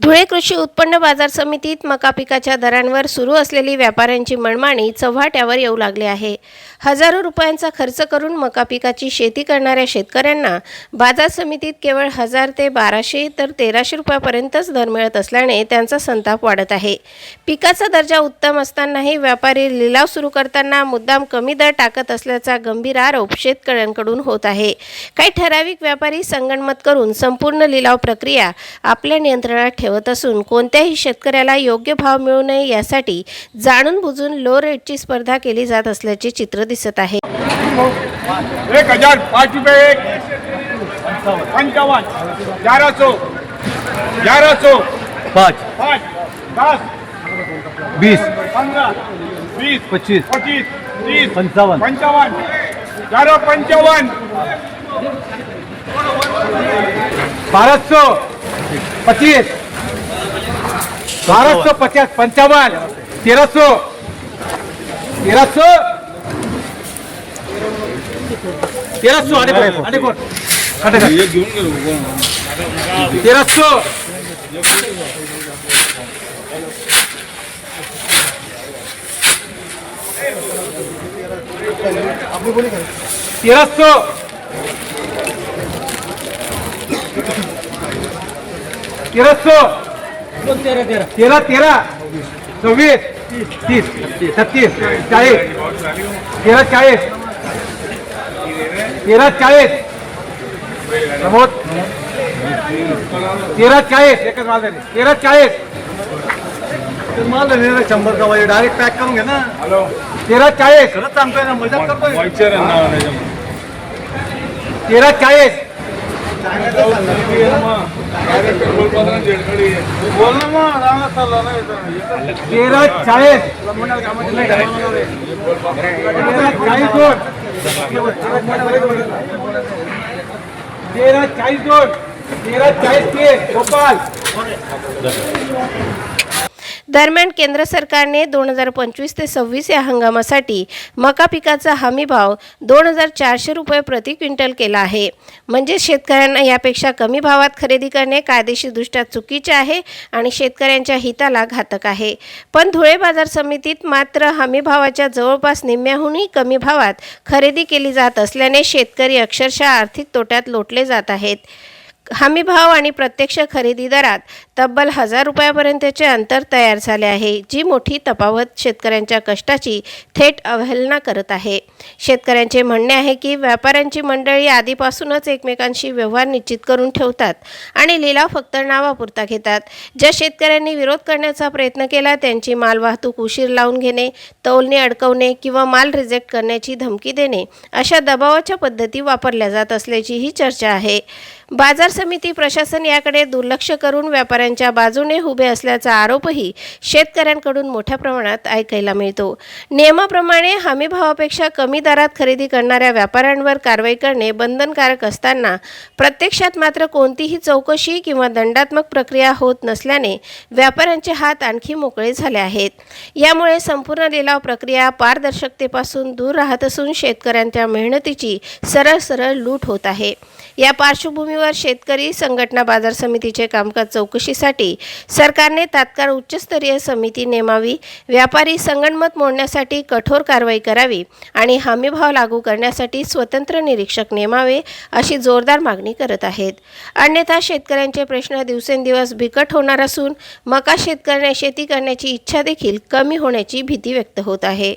धुळे कृषी उत्पन्न बाजार समितीत मका पिकाच्या दरांवर सुरू असलेली व्यापाऱ्यांची मनमानी चव्हाट्यावर येऊ लागली आहे. हजारो रुपयांचा खर्च करून मका पिकाची शेती करणाऱ्या शेतकऱ्यांना बाजार समितीत केवळ हजार ते बाराशे तर तेराशे रुपयापर्यंतच दर मिळत असल्याने त्यांचा संताप वाढत आहे. पिकाचा दर्जा उत्तम असतानाही व्यापारी लिलाव सुरू करताना मुद्दाम कमी दर टाकत असल्याचा गंभीर आरोप शेतकऱ्यांकडून होत आहे. काही ठराविक व्यापारी संगणमत करून संपूर्ण लिलाव प्रक्रिया आपल्या नियंत्रणात ठेवत असून कोणत्याही शेतकऱ्याला योग्य भाव मिळू नये यासाठी जाणून बुजून लो रेटची स्पर्धा केली जात असल्याचे चित्र दिसत आहे. एक हजार पाँच रुपये एक. पंचावन ग्यारह सौ ग्यारह सौ पाँच. पाँच. दस. बीस पंद्रह बीस पच्चीस. पच्चीस. तीस. पंचावन पंचावन ग्यारह पंचावन बारह सौ पच्चीस. बारह सौ पचास. पंचावन तेरह सौ तेरह सौ तेरह सौ अरे कोण? अरे कोण? तेरह सौ तेरह सौ तेरह सौ चौबीस तीस. छत्तीस. चाळीस. तेरह चाळीस. तेरह चाळीस. प्रमोद. तेरह चाळीस. एकच माल झाले तेरह चाळीस. माल झाले ना शंभर का वाजे डायरेक्ट पॅक करून घे ना. हॅलो. तेरह चाळीस. खरंच सांगतोय ना मजा करतोय. तेरह चाळीस. बोल ना मग रांगात चालला ना तेरह चाळीस. तेरह चाळीस. तेरा चाळीस दोन तेरा चाळीस तीन गोपाल. दरम्यान केंद्र सरकारने दोन हजार पंचवीस ते सव्वीस या हंगामासाठी मका पिकाचा हमी भाव दोन हजार चारशे रुपये प्रति क्विंटल केला आहे. म्हणजे शेतकऱ्यांना यापेक्षा कमी भावात खरेदी करणे कायदेशीरदृष्ट्या चुकीचे आहे आणि शेतकऱ्यांच्या हिताला घातक आहे. पण धुळे बाजार समितीत मात्र हमी भावाच्या जवळपास निम्म्याहूनही कमी भावात खरेदी केली जात असल्याने शेतकरी अक्षरशः आर्थिक तोट्यात लोटले जात आहेत. हमी भाव आणि प्रत्यक्ष खरेदी दरात तब्बल हजार रुपयापर्यंतचे अंतर तयार झाले आहे जी मोठी तफावत शेतकऱ्यांच्या कष्टाची थेट अवहेलना करत आहे. शेतकऱ्यांचे म्हणणे आहे की व्यापाऱ्यांची मंडळी आधीपासूनच एकमेकांशी व्यवहार निश्चित करून ठेवतात आणि लिलाव फक्त नावापुरता घेतात. ज्या शेतकऱ्यांनी विरोध करण्याचा प्रयत्न केला त्यांची मालवाहतूक उशीर लावून घेणे तौलने अडकवणे किंवा माल रिजेक्ट करण्याची धमकी देणे अशा दबावाच्या पद्धती वापरल्या जात असल्याचीही चर्चा आहे. बाजार समिती प्रशासन याकडे दुर्लक्ष करून व्यापाऱ्यांच्या बाजूने उभे असल्याचा आरोपही शेतकऱ्यांकडून मोठ्या प्रमाणात ऐकायला मिळतो. नियमाप्रमाणे हमी भावापेक्षा कमी दरात खरेदी करणाऱ्या व्यापाऱ्यांवर कारवाई करणे बंधनकारक असताना प्रत्यक्षात मात्र कोणतीही चौकशी किंवा दंडात्मक प्रक्रिया होत नसल्याने व्यापाऱ्यांचे हात आणखी मोकळे झाले आहेत. यामुळे संपूर्ण लिलाव प्रक्रिया पारदर्शकतेपासून दूर राहत असून शेतकऱ्यांच्या मेहनतीची सरळ सरळ लूट होत आहे. या पार्श्वभूमीवर शेतकरी संघटना बाजार समितीचे कामकाज चौकशी चौकशीसाठी सरकारने तात्काळ उच्चस्तरीय समिती नेमावी व्यापारी संगणमत मोडण्यासाठी कठोर कारवाई करावी आणि हमीभाव लागू करण्यासाठी स्वतंत्र निरीक्षक नेमावे अशी जोरदार मागणी करत आहेत. अन्यथा शेतकऱ्यांचे प्रश्न दिवसेंदिवस बिकट होणार असून मका शेतकऱ्याने शेती करण्याची इच्छा देखील कमी होण्याची भीती व्यक्त होत आहे.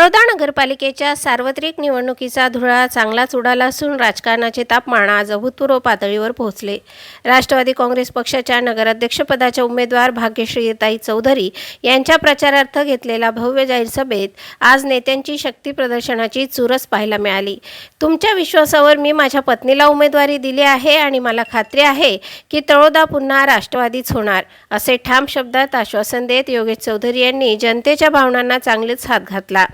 तळोदा नगरपालिकेच्या सार्वत्रिक निवडणुकीचा धुळा चांगलाच उडाला असून राजकारणाचे तापमान आज अभूतपूर्व पातळीवर पोहोचले. राष्ट्रवादी काँग्रेस पक्षाच्या नगराध्यक्षपदाच्या उमेदवार भाग्यश्रीताई चौधरी यांच्या प्रचारार्थ घेतलेल्या भव्य जाहीर सभेत आज नेत्यांची शक्ती प्रदर्शनाची चुरस पाहायला मिळाली. तुमच्या विश्वासावर मी माझ्या पत्नीला उमेदवारी दिली आहे आणि मला खात्री आहे की तळोदा पुन्हा राष्ट्रवादीच होणार असे ठाम शब्दात आश्वासन देत योगेश चौधरी यांनी जनतेच्या भावनांना चांगलेच हात घातला.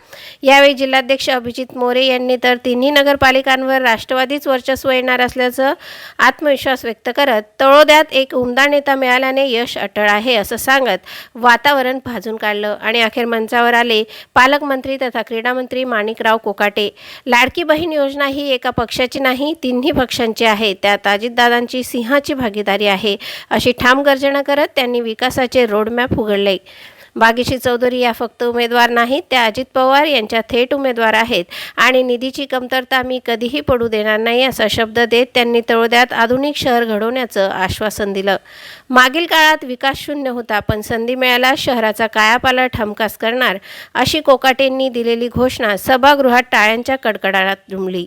यावेळी जिल्हाध्यक्ष अभिजित मोरे यांनी तर तिन्ही नगरपालिकांवर राष्ट्रवादीच वर्चस्व येणार असल्याचं आत्मविश्वास व्यक्त करत तळोद्यात एक उमदा नेता मिळाल्याने यश अटळ आहे असं सांगत वातावरण भाजून काढलं आणि अखेर मंचावर आले पालकमंत्री तथा क्रीडामंत्री माणिकराव कोकाटे. लाडकी बहीण योजना ही एका पक्षाची नाही तिन्ही पक्षांची आहे. त्यात अजितदादांची सिंहाची भागीदारी आहे अशी ठाम गर्जना करत त्यांनी विकासाचे रोडमॅप उघडले. बागेशी चौधरी या फक्त उमेदवार नाहीत त्या अजित पवार यांच्या थेट उमेदवार आहेत. आणि निधीची कमतरता मी कधीही पडू देणार नाही असा शब्द देत त्यांनी तळोद्यात आधुनिक शहर घडवण्याचं आश्वासन दिलं. मागील काळात विकास शून्य होता पण संधी मिळाल्यास शहराचा कायापालट हमखास करणार अशी कोकाटेंनी दिलेली घोषणा सभागृहात टाळ्यांच्या कडकडाटात रुमली